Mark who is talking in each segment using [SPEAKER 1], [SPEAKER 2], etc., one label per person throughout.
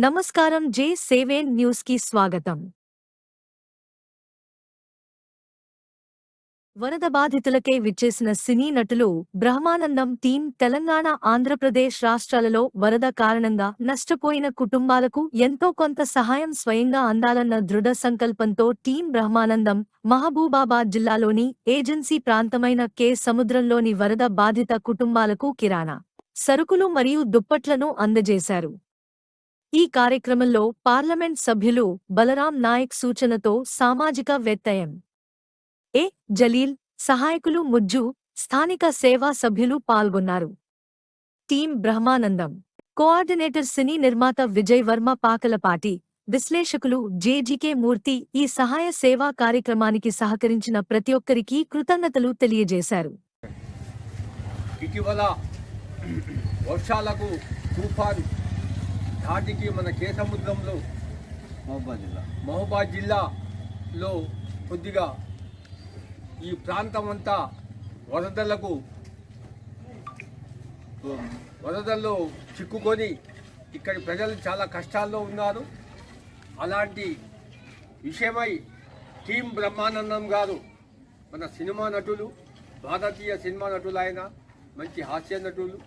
[SPEAKER 1] నమస్కారం జే సేవేన్ న్యూస్కి స్వాగతం. వరద బాధితులకే విచ్చేసిన సినీ నటులు బ్రహ్మానందం టీం తెలంగాణ ఆంధ్రప్రదేశ్ రాష్ట్రాలలో వరద కారణంగా నష్టపోయిన కుటుంబాలకు ఎంతో కొంత సహాయం స్వయంగా అందాలన్న దృఢ సంకల్పంతో టీం బ్రహ్మానందం మహబూబాబాద్ జిల్లాలోని ఏజెన్సీ ప్రాంతమైన కె సముద్రంలోని వరద బాధిత కుటుంబాలకు కిరాణా సరుకులు మరియు దుప్పట్లను అందజేశారు. ఈ కార్యక్రమంలో పార్లమెంట్ సభ్యులు బలరాం నాయక్ సూచనతో సామాజిక వ్యత్యయం. ఏ జలీల్ సహాయకులు ముజ్జు స్థానిక సేవా సభ్యులు పాల్గొన్నారు. టీం బ్రహ్మానందం. కోఆర్డినేటర్ సినీ నిర్మాత విజయ్ వర్మ పాకలపాటి. విశ్లేషకులు జేజీకే మూర్తి ఈ సహాయ సేవా కార్యక్రమానికి సహకరించిన ప్రతి ఒక్కరికి కృతజ్ఞతలు తెలియజేశారు.
[SPEAKER 2] ఇటీవల వర్షాలకు తుఫాన్ ధాటికి మన కేసముద్రంలో
[SPEAKER 3] మహబూబాద్ జిల్లా.
[SPEAKER 2] మహబూబాద్ జిల్లాలో కొద్దిగా ఈ ప్రాంతం అంతా వరదలకు వరదల్లో చిక్కుకొని ఇక్కడి ప్రజలు చాలా కష్టాల్లో ఉన్నారు. అలాంటి విషయమై టీం బ్రహ్మానందం గారు మన సినిమా నటులు భారతీయ సినిమా నటులైన మంచి హాస్య నటులు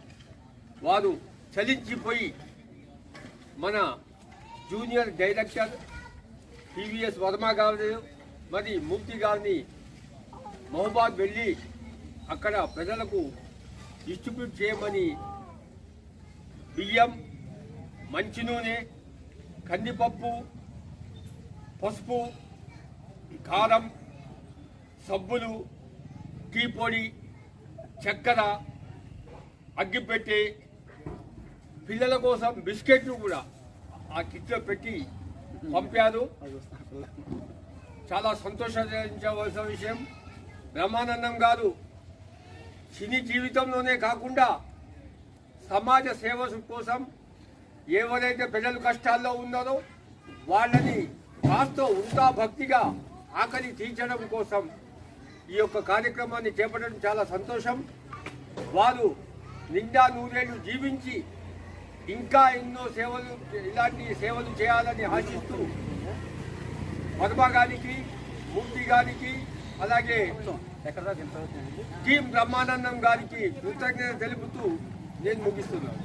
[SPEAKER 2] వారు చలించిపోయి మన జూనియర్ డైరెక్టర్ టీవీఎస్ వర్మ గారు మరి మూర్తి గారిని మహబాద్ వెళ్ళి అక్కడ ప్రజలకు డిస్ట్రిబ్యూట్ చేయమని బియ్యం మంచి నూనె కందిపప్పు పసుపు కారం సబ్బులు టీ పొడి చక్కెర అగ్గిపెట్టి పిల్లల కోసం బిస్కెట్లు కూడా ఆ కిట్లో పెట్టి పంపారు. చాలా సంతోషించవలసిన విషయం. బ్రహ్మానందం గారు సినీ జీవితంలోనే కాకుండా సమాజ సేవ కోసం ఎవరైతే ప్రజలు కష్టాల్లో ఉన్నారో వాళ్ళని కాస్త ఉంటా భక్తిగా ఆకలి తీర్చడం కోసం ఈ యొక్క కార్యక్రమాన్ని చేపట్టడం చాలా సంతోషం. వారు నిండా నూరేళ్ళు జీవించి ఇంకా ఎన్నో సేవలు ఇలాంటి సేవలు చేయాలని ఆశిస్తూ పద్మ గారికి మూర్తి గారికి అలాగే టీం బ్రహ్మానందం గారికి కృతజ్ఞత తెలుపుతూ నేను ముగిస్తున్నాను.